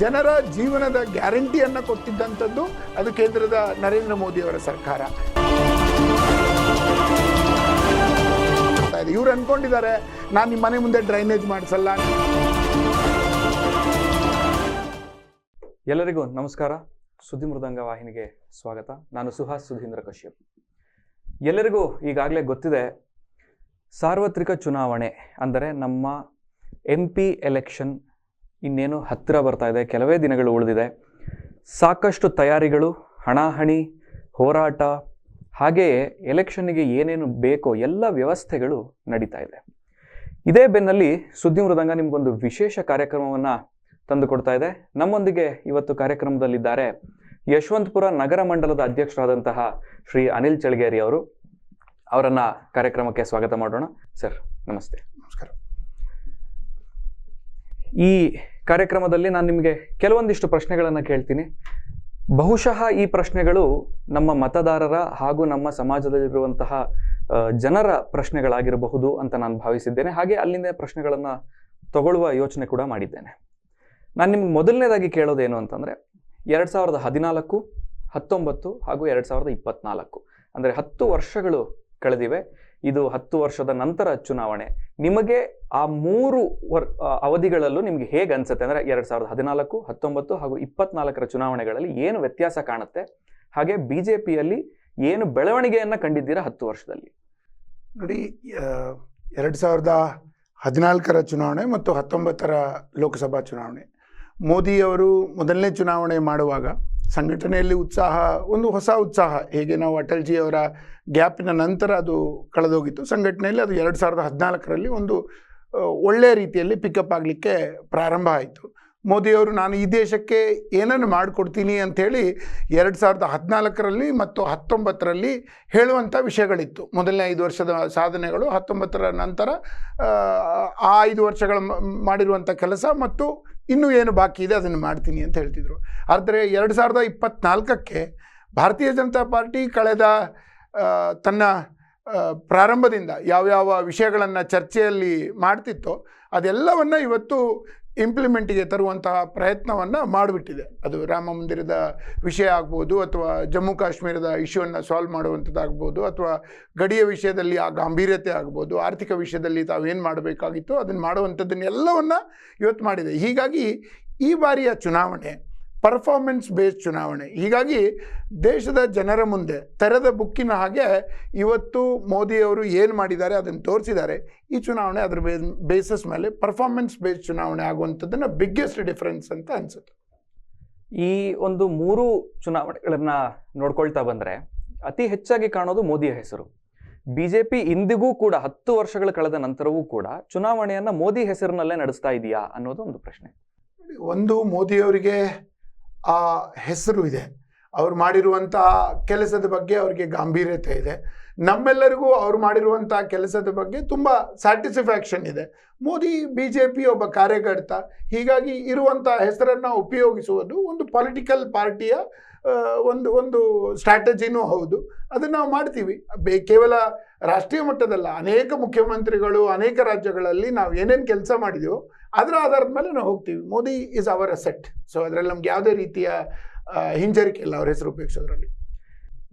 ಜನರ ಜೀವನದ ಗ್ಯಾರಂಟಿಯನ್ನು ಕೊಟ್ಟಿದ್ದಂಥದ್ದು ಅದು ಕೇಂದ್ರದ ನರೇಂದ್ರ ಮೋದಿಯವರ ಸರ್ಕಾರ. ಇವ್ರು ಅನ್ಕೊಂಡಿದ್ದಾರೆ, ನಾನು ನಿಮ್ಮ ಮನೆ ಮುಂದೆ ಡ್ರೈನೇಜ್ ಮಾಡಿಸಲ್ಲ ಎಲ್ಲರಿಗೂ ನಮಸ್ಕಾರ. ಸುದ್ದಿ ಮೃದಂಗ ವಾಹಿನಿಗೆ ಸ್ವಾಗತ. ನಾನು ಸುಹಾಸ್ ಸುಧೀಂದ್ರ ಕಶ್ಯಪ್. ಎಲ್ಲರಿಗೂ ಈಗಾಗಲೇ ಗೊತ್ತಿದೆ, ಸಾರ್ವತ್ರಿಕ ಚುನಾವಣೆ ಅಂದರೆ ನಮ್ಮ ಎಂ ಪಿ ಎಲೆಕ್ಷನ್ ಇನ್ನೇನು ಹತ್ತಿರ ಬರ್ತಾ ಇದೆ ಕೆಲವೇ ದಿನಗಳು ಉಳಿದಿದೆ. ಸಾಕಷ್ಟು ತಯಾರಿಗಳು ಹಣಾಹಣಿ ಹೋರಾಟ ಹಾಗೆಯೇ ಎಲೆಕ್ಷನ್ನಿಗೆ ಏನೇನು ಬೇಕೋ ಎಲ್ಲ ವ್ಯವಸ್ಥೆಗಳು ನಡೀತಾ ಇದೆ. ಇದೇ ಬೆನ್ನಲ್ಲಿ ಸುದ್ದಿ ಮೃದಂಗ ನಿಮಗೊಂದು ವಿಶೇಷ ಕಾರ್ಯಕ್ರಮವನ್ನು ತಂದುಕೊಡ್ತಾ ಇದೆ. ನಮ್ಮೊಂದಿಗೆ ಇವತ್ತು ಕಾರ್ಯಕ್ರಮದಲ್ಲಿದ್ದಾರೆ ಯಶವಂತಪುರ ನಗರ ಮಂಡಲದ ಅಧ್ಯಕ್ಷರಾದಂತಹ ಶ್ರೀ ಅನಿಲ್ ಚಳಗೇರಿ ಅವರು. ಅವರನ್ನ ಕಾರ್ಯಕ್ರಮಕ್ಕೆ ಸ್ವಾಗತ ಮಾಡೋಣ. ಸರ್ ನಮಸ್ತೆ. ನಮಸ್ಕಾರ. ಈ ಕಾರ್ಯಕ್ರಮದಲ್ಲಿ ನಾನು ನಿಮಗೆ ಕೆಲವೊಂದಿಷ್ಟು ಪ್ರಶ್ನೆಗಳನ್ನು ಕೇಳ್ತೀನಿ. ಬಹುಶಃ ಈ ಪ್ರಶ್ನೆಗಳು ನಮ್ಮ ಮತದಾರರ ಹಾಗೂ ನಮ್ಮ ಸಮಾಜದಲ್ಲಿರುವಂತಹ ಜನರ ಪ್ರಶ್ನೆಗಳಾಗಿರಬಹುದು ಅಂತ ನಾನು ಭಾವಿಸಿದ್ದೇನೆ. ಹಾಗೆ ಅಲ್ಲಿಂದ ಪ್ರಶ್ನೆಗಳನ್ನು ತಗೊಳ್ಳುವ ಯೋಚನೆ ಕೂಡ ಮಾಡಿದ್ದೇನೆ. ನಾನು ನಿಮ್ಗೆ ಮೊದಲನೇದಾಗಿ ಕೇಳೋದೇನು ಅಂತಂದರೆ, ಎರಡು ಸಾವಿರದ ಹದಿನಾಲ್ಕು, ಹತ್ತೊಂಬತ್ತು ಹಾಗೂ ಎರಡು ಸಾವಿರದ ಇಪ್ಪತ್ನಾಲ್ಕು. ಅಂದರೆ ಹತ್ತು ವರ್ಷಗಳು ಕಳೆದಿವೆ. ಇದು ಹತ್ತು ವರ್ಷದ ನಂತರ ಚುನಾವಣೆ. ನಿಮಗೆ ಆ ಮೂರು ವರ್ ಅವಧಿಗಳಲ್ಲೂ ನಿಮ್ಗೆ ಹೇಗೆ ಅನ್ಸುತ್ತೆ ಅಂದರೆ ಎರಡು ಸಾವಿರದ ಹದಿನಾಲ್ಕು, ಹತ್ತೊಂಬತ್ತು ಹಾಗೂ ಇಪ್ಪತ್ನಾಲ್ಕರ ಚುನಾವಣೆಗಳಲ್ಲಿ ಏನು ವ್ಯತ್ಯಾಸ ಕಾಣುತ್ತೆ? ಹಾಗೆ ಬಿ ಜೆ ಪಿಯಲ್ಲಿ ಏನು ಬೆಳವಣಿಗೆಯನ್ನು ಕಂಡಿದ್ದೀರಾ ಹತ್ತು ವರ್ಷದಲ್ಲಿ? ನೋಡಿ ಎರಡು ಸಾವಿರದ ಹದಿನಾಲ್ಕರ ಚುನಾವಣೆ ಮತ್ತು ಹತ್ತೊಂಬತ್ತರ ಲೋಕಸಭಾ ಚುನಾವಣೆ. ಮೋದಿಯವರು ಮೊದಲನೇ ಚುನಾವಣೆ ಮಾಡುವಾಗ ಸಂಘಟನೆಯಲ್ಲಿ ಉತ್ಸಾಹ ಒಂದು ಹೊಸ ಉತ್ಸಾಹ. ಹೇಗೆ ನಾವು ಅಟಲ್ಜಿ ಅವರ ಗ್ಯಾಪಿನ ನಂತರ ಅದು ಕಳೆದೋಗಿತ್ತು. ಸಂಘಟನೆಯಲ್ಲಿ ಅದು ಎರಡು ಸಾವಿರದ ಹದಿನಾಲ್ಕರಲ್ಲಿ ಒಂದು ಒಳ್ಳೆಯ ರೀತಿಯಲ್ಲಿ ಪಿಕಪ್ ಆಗಲಿಕ್ಕೆ ಪ್ರಾರಂಭ ಆಯಿತು. ಮೋದಿಯವರು ನಾನು ಈ ದೇಶಕ್ಕೆ ಏನನ್ನು ಮಾಡಿಕೊಡ್ತೀನಿ ಅಂಥೇಳಿ ಎರಡು ಸಾವಿರದ ಹದಿನಾಲ್ಕರಲ್ಲಿ ಮತ್ತು ಹತ್ತೊಂಬತ್ತರಲ್ಲಿ ಹೇಳುವಂಥ ವಿಷಯಗಳಿತ್ತು. ಮೊದಲನೇ ಐದು ವರ್ಷದ ಸಾಧನೆಗಳು ಹತ್ತೊಂಬತ್ತರ ನಂತರ ಆ, ಐದು ವರ್ಷಗಳ ಮಾಡಿರುವಂಥ ಕೆಲಸ ಮತ್ತು ಇನ್ನೂ ಏನು ಬಾಕಿ ಇದೆ, ಅದನ್ನು ಮಾಡ್ತೀನಿ ಅಂತ ಹೇಳ್ತಿದ್ರು. ಆದರೆ ಎರಡು ಸಾವಿರದ ಇಪ್ಪತ್ತ್ನಾಲ್ಕಕ್ಕೆ ಭಾರತೀಯ ಜನತಾ ಪಾರ್ಟಿ ಕಳೆದ ತನ್ನ ಪ್ರಾರಂಭದಿಂದ ಯಾವ್ಯಾವ ವಿಷಯಗಳನ್ನು ಚರ್ಚೆಯಲ್ಲಿ ಮಾಡ್ತಿತ್ತೋ ಅದೆಲ್ಲವನ್ನು ಇವತ್ತು ಇಂಪ್ಲಿಮೆಂಟಿಗೆ ತರುವಂತಹ ಪ್ರಯತ್ನವನ್ನು ಮಾಡಿಬಿಟ್ಟಿದೆ. ಅದು ರಾಮ ಮಂದಿರದ ವಿಷಯ ಆಗ್ಬೋದು ಅಥವಾ ಜಮ್ಮು ಕಾಶ್ಮೀರದ ಇಶ್ಯೂವನ್ನು ಸಾಲ್ವ್ ಮಾಡುವಂಥದ್ದಾಗ್ಬೋದು ಅಥವಾ ಗಡಿಯ ವಿಷಯದಲ್ಲಿ ಆ ಗಾಂಭೀರ್ಯತೆ ಆಗ್ಬೋದು, ಆರ್ಥಿಕ ವಿಷಯದಲ್ಲಿ ತಾವೇನು ಮಾಡಬೇಕಾಗಿತ್ತು ಅದನ್ನು ಮಾಡುವಂಥದ್ದನ್ನೆಲ್ಲವನ್ನು ಇವತ್ತು ಮಾಡಿದೆ. ಹೀಗಾಗಿ ಈ ಬಾರಿಯ ಚುನಾವಣೆ ಪರ್ಫಾರ್ಮೆನ್ಸ್ ಬೇಸ್ಡ್ ಚುನಾವಣೆ. ಹೀಗಾಗಿ ದೇಶದ ಜನರ ಮುಂದೆ ತೆರೆದ ಬುಕ್ಕಿನ ಹಾಗೆ ಇವತ್ತು ಮೋದಿಯವರು ಏನು ಮಾಡಿದ್ದಾರೆ ಅದನ್ನು ತೋರಿಸಿದ್ದಾರೆ. ಈ ಚುನಾವಣೆ ಅದರ ಬೇಸಸ್ ಮೇಲೆ ಪರ್ಫಾರ್ಮೆನ್ಸ್ ಬೇಸ್ಡ್ ಚುನಾವಣೆ ಆಗುವಂಥದ್ದನ್ನು ಬಿಗ್ಗೆಸ್ಟ್ ಡಿಫರೆನ್ಸ್ ಅಂತ ಅನಿಸುತ್ತೆ. ಈ ಒಂದು ಮೂರು ಚುನಾವಣೆಗಳನ್ನು ನೋಡ್ಕೊಳ್ತಾ ಬಂದರೆ ಅತಿ ಹೆಚ್ಚಾಗಿ ಕಾಣೋದು ಮೋದಿಯ ಹೆಸರು. ಬಿ ಜೆ ಪಿ ಇಂದಿಗೂ ಕೂಡ ಹತ್ತು ವರ್ಷಗಳ ಕಳೆದ ನಂತರವೂ ಕೂಡ ಚುನಾವಣೆಯನ್ನು ಮೋದಿ ಹೆಸರಿನಲ್ಲೇ ನಡೆಸ್ತಾ ಇದೆಯಾ ಅನ್ನೋದು ಒಂದು ಪ್ರಶ್ನೆ. ಒಂದು ಮೋದಿಯವರಿಗೆ ಆ ಹೆಸರು ಇದೆ. ಅವ್ರು ಮಾಡಿರುವಂಥ ಕೆಲಸದ ಬಗ್ಗೆ ಅವ್ರಿಗೆ ಗಾಂಭೀರ್ಯತೆ ಇದೆ. ನಮ್ಮೆಲ್ಲರಿಗೂ ಅವ್ರು ಮಾಡಿರುವಂಥ ಕೆಲಸದ ಬಗ್ಗೆ ತುಂಬ ಸ್ಯಾಟಿಸ್ಫ್ಯಾಕ್ಷನ್ ಇದೆ. ಮೋದಿ ಬಿ ಜೆ ಪಿ ಒಬ್ಬ ಕಾರ್ಯಕರ್ತ, ಹೀಗಾಗಿ ಇರುವಂಥ ಹೆಸರನ್ನು ಉಪಯೋಗಿಸುವುದು ಒಂದು ಪೊಲಿಟಿಕಲ್ ಪಾರ್ಟಿಯ ಒಂದು ಒಂದು ಸ್ಟ್ರಾಟಜಿನೂ ಹೌದು. ಅದನ್ನು ನಾವು ಮಾಡ್ತೀವಿ. ಬೇ, ಕೇವಲ ರಾಷ್ಟ್ರೀಯ ಮಟ್ಟದಲ್ಲ, ಅನೇಕ ಮುಖ್ಯಮಂತ್ರಿಗಳು, ಅನೇಕ ರಾಜ್ಯಗಳಲ್ಲಿ ನಾವು ಏನೇನು ಕೆಲಸ ಮಾಡಿದೆವೋ ಅದರ ಆಧಾರದ ಮೇಲೆ ನಾವು ಹೋಗ್ತೀವಿ. Modi is our asset so ಅದರಲ್ಲಿ ನಮ್ಗೆ ಯಾವುದೇ ರೀತಿಯ ಹಿಂಜರಿಕೆ ಇಲ್ಲ ಅವ್ರ ಹೆಸರು ಉಪಯೋಗಿಸೋದ್ರಲ್ಲಿ.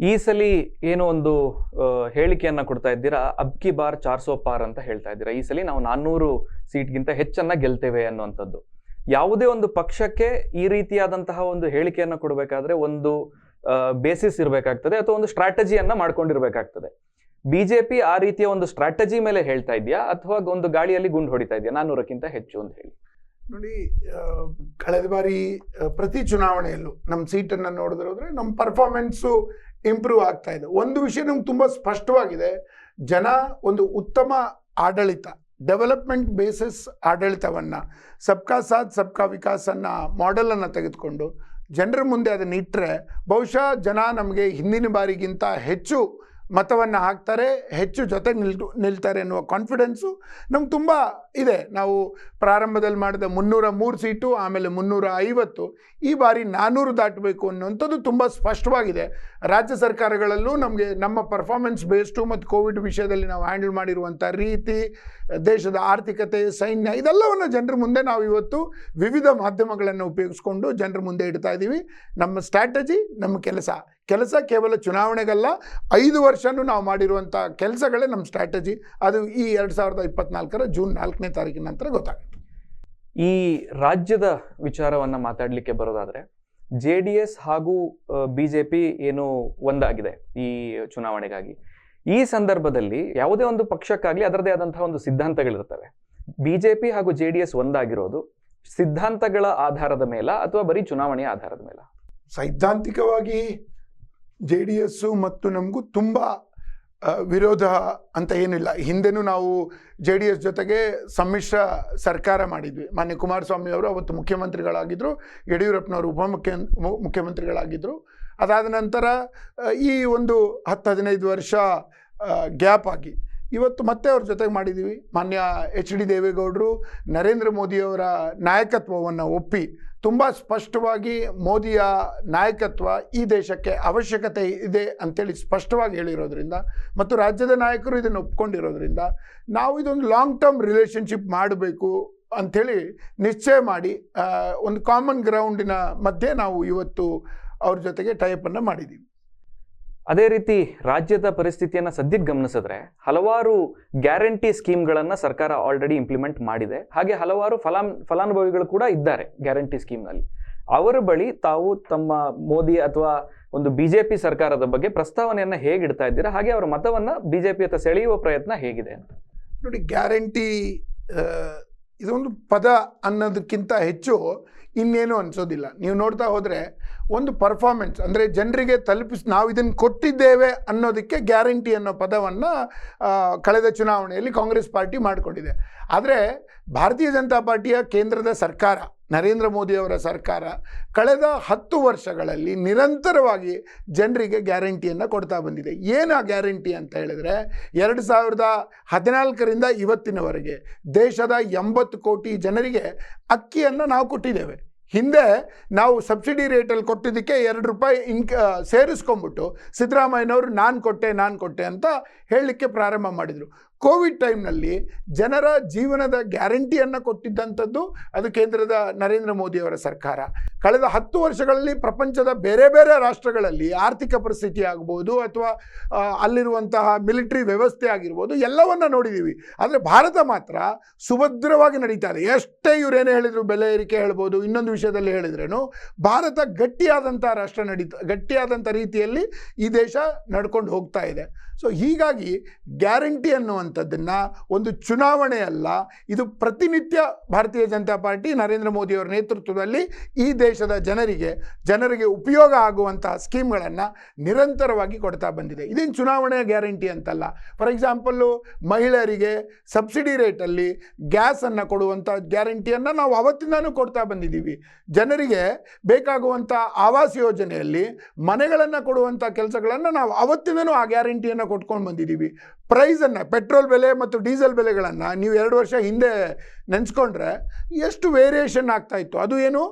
ಈ ಸಲಿ ಏನೋ ಒಂದು ಹೇಳಿಕೆಯನ್ನು ಹೇಳಿಕೆಯನ್ನ ಕೊಡ್ತಾ ಇದ್ದೀರಾ? ಅಬ್ಕಿ ಬಾರ್ ಚಾರ್ ಸೋ ಪಾರ್ ಅಂತ ಹೇಳ್ತಾ ಇದ್ದೀರಾ? ಈ ಸಲ ನಾವು ನಾನ್ನೂರು ಸೀಟ್ಗಿಂತ ಹೆಚ್ಚನ್ನ ಗೆಲ್ತೇವೆ ಅನ್ನುವಂಥದ್ದು. ಯಾವುದೇ ಒಂದು ಪಕ್ಷಕ್ಕೆ ಈ ರೀತಿಯಾದಂತಹ ಒಂದು ಹೇಳಿಕೆಯನ್ನು ಕೊಡಬೇಕಾದ್ರೆ ಒಂದು ಬೇಸಿಸ್ ಇರಬೇಕಾಗ್ತದೆ ಅಥವಾ ಒಂದು ಸ್ಟ್ರಾಟಜಿಯನ್ನ ಮಾಡ್ಕೊಂಡಿರ್ಬೇಕಾಗ್ತದೆ. ಬಿಜೆಪಿ ಆ ರೀತಿಯ ಒಂದು ಸ್ಟ್ರಾಟಜಿ ಮೇಲೆ ಹೇಳ್ತಾ ಇದೆಯಾ? ಅಥವಾ ಒಂದು ಗಾಳಿಯಲ್ಲಿ ಗುಂಡು ಹೊಡಿತಾ ಇದೆಯಾ? ನಾನ್ನೂರಕ್ಕಿಂತ ಹೆಚ್ಚು ಅಂತ ಹೇಳಿ. ನೋಡಿ ಕಳೆದ ಬಾರಿ ಪ್ರತಿ ಚುನಾವಣೆಯಲ್ಲೂ ನಮ್ಮ ಸೀಟನ್ನು ನೋಡಿದ್ರೆ ನಮ್ಮ ಪರ್ಫಾರ್ಮೆನ್ಸು ಇಂಪ್ರೂವ್ ಆಗ್ತಾ ಇದೆ. ಒಂದು ವಿಷಯ ನಮ್ಗೆ ತುಂಬ ಸ್ಪಷ್ಟವಾಗಿದೆ. ಜನ ಒಂದು ಉತ್ತಮ ಆಡಳಿತ ಡೆವಲಪ್ಮೆಂಟ್ ಬೇಸಿಸ್ ಆಡಳಿತವನ್ನು, ಸಬ್ಕಾ ಸಾಥ್, ಸಬ್ಕಾ ವಿಕಾಸನ್ನು ಮಾಡೆಲನ್ನು ತೆಗೆದುಕೊಂಡು, ಜನರ ಮುಂದೆ ಅದನ್ನು ಇಟ್ಟರೆ ಬಹುಶಃ ಜನ ನಮಗೆ ಹಿಂದಿನ ಬಾರಿಗಿಂತ ಹೆಚ್ಚು ಮತವನ್ನು ಹಾಕ್ತಾರೆ, ಹೆಚ್ಚು ಜೊತೆಗೆ ನಿಲ್ತು ನಿಲ್ತಾರೆ ಅನ್ನುವ ಕಾನ್ಫಿಡೆನ್ಸು ನಮ್ಗೆ ತುಂಬ ಇದೆ. ನಾವು ಪ್ರಾರಂಭದಲ್ಲಿ ಮಾಡಿದ ಮುನ್ನೂರ ಮೂರು ಸೀಟು, ಆಮೇಲೆ ಮುನ್ನೂರ ಐವತ್ತು, ಈ ಬಾರಿ ನಾನ್ನೂರು ದಾಟಬೇಕು ಅನ್ನುವಂಥದ್ದು ತುಂಬ ಸ್ಪಷ್ಟವಾಗಿದೆ. ರಾಜ್ಯ ಸರ್ಕಾರಗಳಲ್ಲೂ ನಮಗೆ ನಮ್ಮ ಪರ್ಫಾರ್ಮೆನ್ಸ್ ಬೇಸ್ಡು ಮತ್ತು ಕೋವಿಡ್ ವಿಷಯದಲ್ಲಿ ನಾವು ಹ್ಯಾಂಡಲ್ ಮಾಡಿರುವಂಥ ರೀತಿ, ದೇಶದ ಆರ್ಥಿಕತೆ, ಸೈನ್ಯ, ಇದೆಲ್ಲವನ್ನು ಜನರ ಮುಂದೆ ನಾವು ಇವತ್ತು ವಿವಿಧ ಮಾಧ್ಯಮಗಳನ್ನು ಉಪಯೋಗಿಸ್ಕೊಂಡು ಜನರ ಮುಂದೆ ಇಡ್ತಾ ಇದ್ದೀವಿ ನಮ್ಮ ಸ್ಟ್ರಾಟಜಿ ನಮ್ಮ ಕೆಲಸ. ಕೆಲಸ ಕೇವಲ ಚುನಾವಣೆಗಲ್ಲ ಐದು ವರ್ಷನೂ ನಾವು ಮಾಡಿರುವಂಥ ಕೆಲಸಗಳೇ ನಮ್ಮ ಸ್ಟ್ರಾಟಜಿ ಅದು ಈ ಎರಡು ಸಾವಿರದ ಇಪ್ಪತ್ನಾಲ್ಕರ ಜೂನ್ ನಾಲ್ಕನೇ ತಾರೀಕಿನ ನಂತರ ಗೊತ್ತಾಗುತ್ತೆ. ಈ ರಾಜ್ಯದ ವಿಚಾರವನ್ನು ಮಾತಾಡಲಿಕ್ಕೆ ಬರೋದಾದರೆ ಜೆ ಡಿ ಎಸ್ ಹಾಗೂ ಬಿ ಜೆ ಪಿ ಏನು ಒಂದಾಗಿದೆ ಈ ಚುನಾವಣೆಗಾಗಿ. ಈ ಸಂದರ್ಭದಲ್ಲಿ ಯಾವುದೇ ಒಂದು ಪಕ್ಷಕ್ಕಾಗಲಿ ಅದರದೇ ಆದಂತಹ ಒಂದು ಸಿದ್ಧಾಂತಗಳಿರ್ತವೆ ಬಿ ಜೆ ಪಿ ಹಾಗೂ ಜೆ ಡಿ ಎಸ್ ಒಂದಾಗಿರೋದು ಸಿದ್ಧಾಂತಗಳ ಆಧಾರದ ಮೇಲ ಅಥವಾ ಬರೀ ಚುನಾವಣೆಯ ಆಧಾರದ ಮೇಲ? ಸೈದ್ಧಾಂತಿಕವಾಗಿ ಜೆ ಡಿ ಎಸ್ಸು ಮತ್ತು ನಮಗೂ ತುಂಬ ವಿರೋಧ ಅಂತ ಏನಿಲ್ಲ. ಹಿಂದೆನೂ ನಾವು ಜೆ ಡಿ ಎಸ್ ಜೊತೆಗೆ ಸಮ್ಮಿಶ್ರ ಸರ್ಕಾರ ಮಾಡಿದ್ವಿ. ಮಾನ್ಯ ಕುಮಾರಸ್ವಾಮಿ ಅವರು ಅವತ್ತು ಮುಖ್ಯಮಂತ್ರಿಗಳಾಗಿದ್ದರು ಯಡಿಯೂರಪ್ಪನವರು ಉಪಮುಖ್ಯ ಮುಖ್ಯಮಂತ್ರಿಗಳಾಗಿದ್ದರು ಅದಾದ ನಂತರ ಈ ಒಂದು ಹತ್ತು, ಹದಿನೈದು ವರ್ಷ ಗ್ಯಾಪ್ ಆಗಿ ಇವತ್ತು ಮತ್ತೆ ಅವ್ರ ಜೊತೆಗೆ ಮಾಡಿದ್ದೀವಿ ಮಾನ್ಯ ಎಚ್ ಡಿ ದೇವೇಗೌಡರು, ನರೇಂದ್ರ ಮೋದಿಯವರ ನಾಯಕತ್ವವನ್ನು ಒಪ್ಪಿ ತುಂಬ ಸ್ಪಷ್ಟವಾಗಿ ಮೋದಿಯ ನಾಯಕತ್ವ ಈ ದೇಶಕ್ಕೆ ಅವಶ್ಯಕತೆ ಇದೆ ಅಂತೇಳಿ ಸ್ಪಷ್ಟವಾಗಿ ಹೇಳಿರೋದ್ರಿಂದ ಮತ್ತು ರಾಜ್ಯದ ನಾಯಕರು ಇದನ್ನು ಒಪ್ಕೊಂಡಿರೋದ್ರಿಂದ ನಾವು ಇದೊಂದು ಲಾಂಗ್ ಟರ್ಮ್ ರಿಲೇಷನ್ಶಿಪ್ ಮಾಡಬೇಕು ಅಂಥೇಳಿ ನಿಶ್ಚಯ ಮಾಡಿ ಒಂದು ಕಾಮನ್ ಗ್ರೌಂಡಿನ ಮಧ್ಯೆ ನಾವು ಇವತ್ತು ಅವ್ರ ಜೊತೆಗೆ ಟೈಪನ್ನು ಮಾಡಿದ್ದೀವಿ ಅದೇ ರೀತಿ ರಾಜ್ಯದ ಪರಿಸ್ಥಿತಿಯನ್ನ ಸದ್ಯಕ್ಕೆ ಗಮನಿಸಿದ್ರೆ ಹಲವಾರು ಗ್ಯಾರಂಟಿ ಸ್ಕೀಮ್ಗಳನ್ನು ಸರ್ಕಾರ ಆಲ್ರೆಡಿ ಇಂಪ್ಲಿಮೆಂಟ್ ಮಾಡಿದೆ. ಹಾಗೆ ಹಲವಾರು ಫಲಾನ್, ಫಲಾನುಭವಿಗಳು ಕೂಡ ಇದ್ದಾರೆ ಗ್ಯಾರಂಟಿ ಸ್ಕೀಮ್ನಲ್ಲಿ. ಅವರ ಬಳಿ ತಾವು ತಮ್ಮ ಮೋದಿ ಅಥವಾ ಒಂದು ಬಿಜೆಪಿ ಸರ್ಕಾರದ ಬಗ್ಗೆ ಪ್ರಸ್ತಾವನೆಯನ್ನ ಹೇಗೆ ಇಡ್ತಾ ಇದ್ದೀರಾ? ಹಾಗೆ ಅವರ ಮತವನ್ನ ಬಿಜೆಪಿ ಹತ್ತ ಸೆಳೆಯುವ ಪ್ರಯತ್ನ ಹೇಗಿದೆ ಅಂತ. ನೋಡಿ, ಗ್ಯಾರಂಟಿ ಇದೊಂದು ಪದ ಅನ್ನೋದಕ್ಕಿಂತ ಹೆಚ್ಚು ಇನ್ನೇನು ಅನಿಸೋದಿಲ್ಲ. ನೀವು ನೋಡ್ತಾ ಹೋದರೆ ಒಂದು ಪರ್ಫಾರ್ಮೆನ್ಸ್ ಅಂದರೆ ಜನರಿಗೆ ತಲುಪಿಸ್, ನಾವು ಇದನ್ನು ಕೊಟ್ಟಿದ್ದೇವೆ ಅನ್ನೋದಕ್ಕೆ ಗ್ಯಾರಂಟಿ ಅನ್ನೋ ಪದವನ್ನು ಕಳೆದ ಚುನಾವಣೆಯಲ್ಲಿ ಕಾಂಗ್ರೆಸ್ ಪಾರ್ಟಿ ಮಾಡಿಕೊಂಡಿದೆ. ಆದರೆ ಭಾರತೀಯ ಜನತಾ ಪಾರ್ಟಿಯ ಕೇಂದ್ರದ ಸರ್ಕಾರ, ನರೇಂದ್ರ ಮೋದಿಯವರ ಸರ್ಕಾರ ಕಳೆದ ಹತ್ತು ವರ್ಷಗಳಲ್ಲಿ ನಿರಂತರವಾಗಿ ಜನರಿಗೆ ಗ್ಯಾರಂಟಿಯನ್ನು ಕೊಡ್ತಾ ಬಂದಿದೆ. ಏನು ಆ ಗ್ಯಾರಂಟಿ ಅಂತ ಹೇಳಿದ್ರೆ, ಎರಡು ಸಾವಿರದ ಹದಿನಾಲ್ಕರಿಂದ ಇವತ್ತಿನವರೆಗೆ ದೇಶದ ಎಂಬತ್ತು ಕೋಟಿ ಜನರಿಗೆ ಅಕ್ಕಿಯನ್ನು ನಾವು ಕೊಟ್ಟಿದ್ದೇವೆ. ಹಿಂದೆ ನಾವು ಸಬ್ಸಿಡಿ ರೇಟಲ್ಲಿ ಕೊಟ್ಟಿದ್ದಕ್ಕೆ ಎರಡು ರೂಪಾಯಿ ಇನ್ಕ ಸೇರಿಸ್ಕೊಂಬಿಟ್ಟು ಸಿದ್ದರಾಮಯ್ಯನವರು ನಾನು ಕೊಟ್ಟೆ ನಾನು ಕೊಟ್ಟೆ ಅಂತ ಹೇಳಲಿಕ್ಕೆ ಪ್ರಾರಂಭ ಮಾಡಿದರು. ಕೋವಿಡ್ ಟೈಮ್ನಲ್ಲಿ ಜನರ ಜೀವನದ ಗ್ಯಾರಂಟಿಯನ್ನು ಕೊಟ್ಟಿದ್ದಂಥದ್ದು ಅದು ಕೇಂದ್ರದ ನರೇಂದ್ರ ಮೋದಿಯವರ ಸರ್ಕಾರ. ಕಳೆದ ಹತ್ತು ವರ್ಷಗಳಲ್ಲಿ ಪ್ರಪಂಚದ ಬೇರೆ ಬೇರೆ ರಾಷ್ಟ್ರಗಳಲ್ಲಿ ಆರ್ಥಿಕ ಪರಿಸ್ಥಿತಿ ಆಗ್ಬೋದು ಅಥವಾ ಅಲ್ಲಿರುವಂತಹ ಮಿಲಿಟರಿ ವ್ಯವಸ್ಥೆ ಆಗಿರ್ಬೋದು ಎಲ್ಲವನ್ನ ನೋಡಿದ್ದೀವಿ ಆದರೆ ಭಾರತ ಮಾತ್ರ ಸುಭದ್ರವಾಗಿ ನಡೀತಾ ಇದೆ. ಎಷ್ಟೇ ಇವರೇನೇ ಹೇಳಿದರು ಬೆಲೆ ಏರಿಕೆ ಹೇಳ್ಬೋದು, ಇನ್ನೊಂದು ವಿಷಯದಲ್ಲಿ ಹೇಳಿದ್ರೇನು, ಭಾರತ ಗಟ್ಟಿಯಾದಂಥ ರಾಷ್ಟ್ರ ನಡೀತಾ, ಗಟ್ಟಿಯಾದಂಥ ರೀತಿಯಲ್ಲಿ ಈ ದೇಶ ನಡ್ಕೊಂಡು ಹೋಗ್ತಾ ಇದೆ. ಸೊ ಹೀಗಾಗಿ ಗ್ಯಾರಂಟಿ ಅನ್ನುವಂಥದ್ದನ್ನು ಒಂದು ಚುನಾವಣೆ ಅಲ್ಲ, ಇದು ಪ್ರತಿನಿತ್ಯ ಭಾರತೀಯ ಜನತಾ ಪಾರ್ಟಿ ನರೇಂದ್ರ ಮೋದಿಯವರ ನೇತೃತ್ವದಲ್ಲಿ ಈ ದೇಶದ ಜನರಿಗೆ ಜನರಿಗೆ ಉಪಯೋಗ ಆಗುವಂತಹ ಸ್ಕೀಮ್ಗಳನ್ನು ನಿರಂತರವಾಗಿ ಕೊಡ್ತಾ ಬಂದಿದೆ. ಇದೇನು ಚುನಾವಣೆಯ ಗ್ಯಾರಂಟಿ ಅಂತಲ್ಲ. ಫಾರ್ ಎಕ್ಸಾಂಪಲ್ಲು, ಮಹಿಳೆಯರಿಗೆ ಸಬ್ಸಿಡಿ ರೇಟಲ್ಲಿ ಗ್ಯಾಸನ್ನು ಕೊಡುವಂಥ ಗ್ಯಾರಂಟಿಯನ್ನು ನಾವು ಅವತ್ತಿಂದನೂ ಕೊಡ್ತಾ ಬಂದಿದ್ದೀವಿ. ಜನರಿಗೆ ಬೇಕಾಗುವಂಥ ಆವಾಸ್ ಯೋಜನೆಯಲ್ಲಿ ಮನೆಗಳನ್ನು ಕೊಡುವಂಥ ಕೆಲಸಗಳನ್ನು ನಾವು ಅವತ್ತಿಂದನೂ ಆ ಗ್ಯಾರಂಟಿಯನ್ನು ಕೊಟ್ಕೊಂಡು ಬಂದಿದ್ದೀವಿ. ಪ್ರೈಸನ್ನು, ಪೆಟ್ರೋಲ್ ಬೆಲೆ ಮತ್ತು ಡೀಸೆಲ್ ಬೆಲೆಗಳನ್ನು ನೀವು ಎರಡು ವರ್ಷ ಹಿಂದೆ ನೆನೆಸ್ಕೊಂಡ್ರೆ ಎಷ್ಟು ವೇರಿಯೇಷನ್ ಆಗ್ತಾಯಿತ್ತು ಅದು ಏನು?